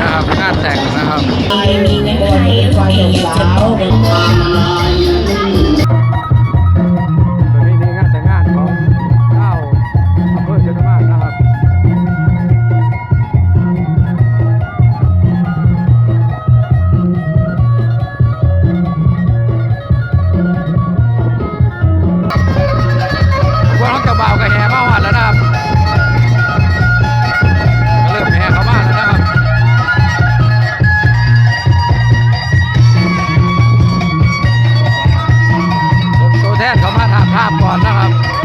นะครับงานแต่งนะครับนี่งานแต่งงานของเจ้าอำเภอเชียงใหม่นะครับ ภาพก่อนนะครับ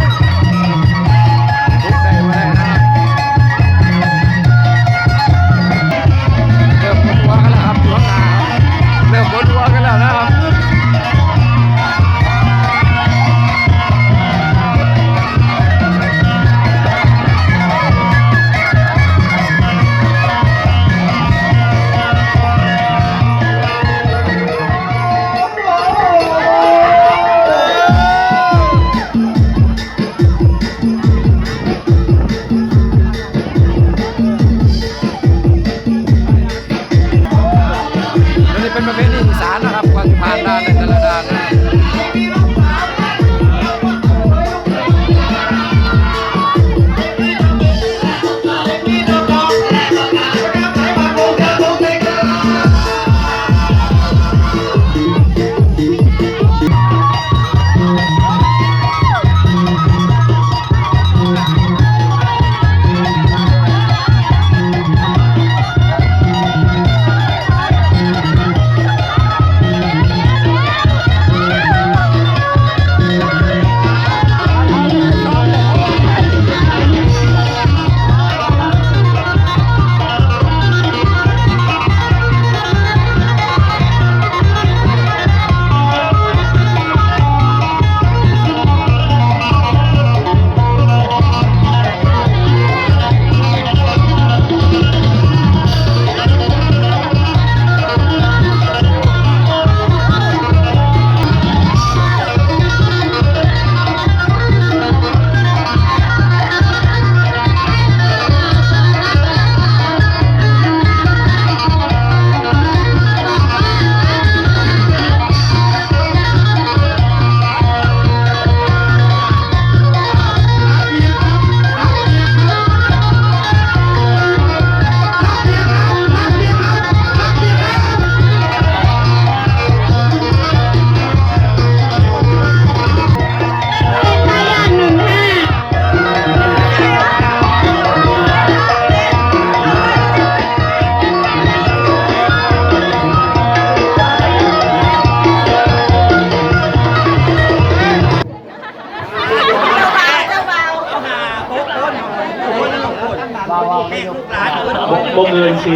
বন্ধু রয়েছি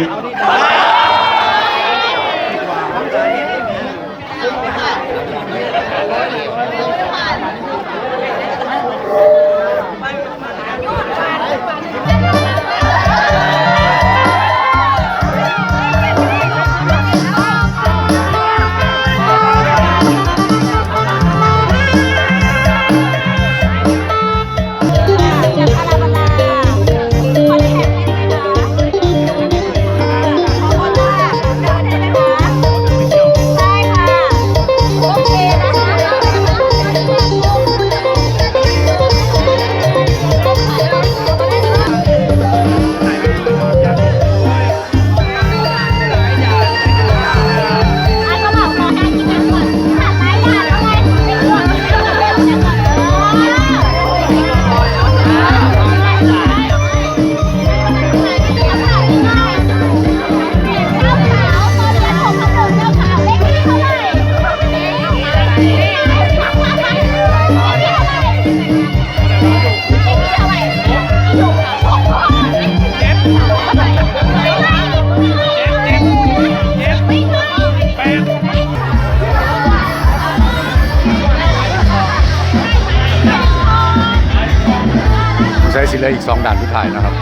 สิเหลือีก 2ด่านสุดท้ายนะครับ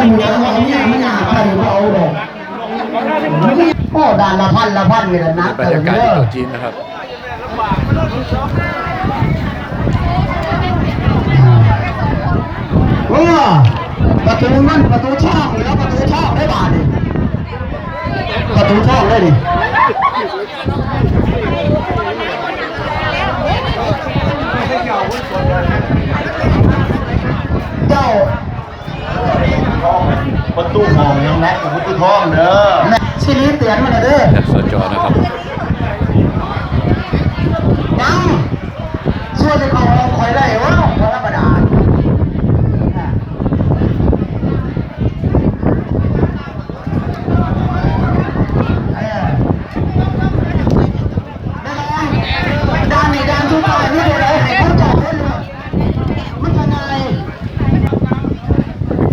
อยถ้าหมูจะเอาเนี่ไม่น่าไปเอาหรอกโอ้ด่านละพันละพันนี่แหละนะบรรยากาศที่ต๊ะจีนนะครับโอ้ประตูมันประตูช่องแล้วประตูช่องได้บาทนี่ประตูช่องได้ดิเจ้า ประตูมองยังแม็กกับประตูท้องเด้อแม่ชิลีเตือนมาเลยเด้อแอดสจนะครับ ยังช่วยจะเขาคอยได้วะพอธรรมดาด้านนี้ด้านทุกฝ่ายนี่เลยให้เขาจอดได้เลยมันจะไง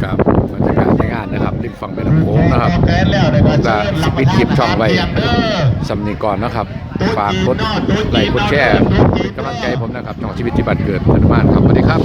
กับบรรยากาศในงานนะครับริม ฝั่งแม่น้ำโขงนะครับแพ้แล้วได้ผมามจะเชิญสิปิดคลิปช่องไว้เด้อสำนีก่อนนะครับ ฝากกดไลค์กดแชร์เป็นกำลังใจให้ผมนะครับช่องชีวิตที่บัตรเกิดธนุมานครับสวัสดีครับ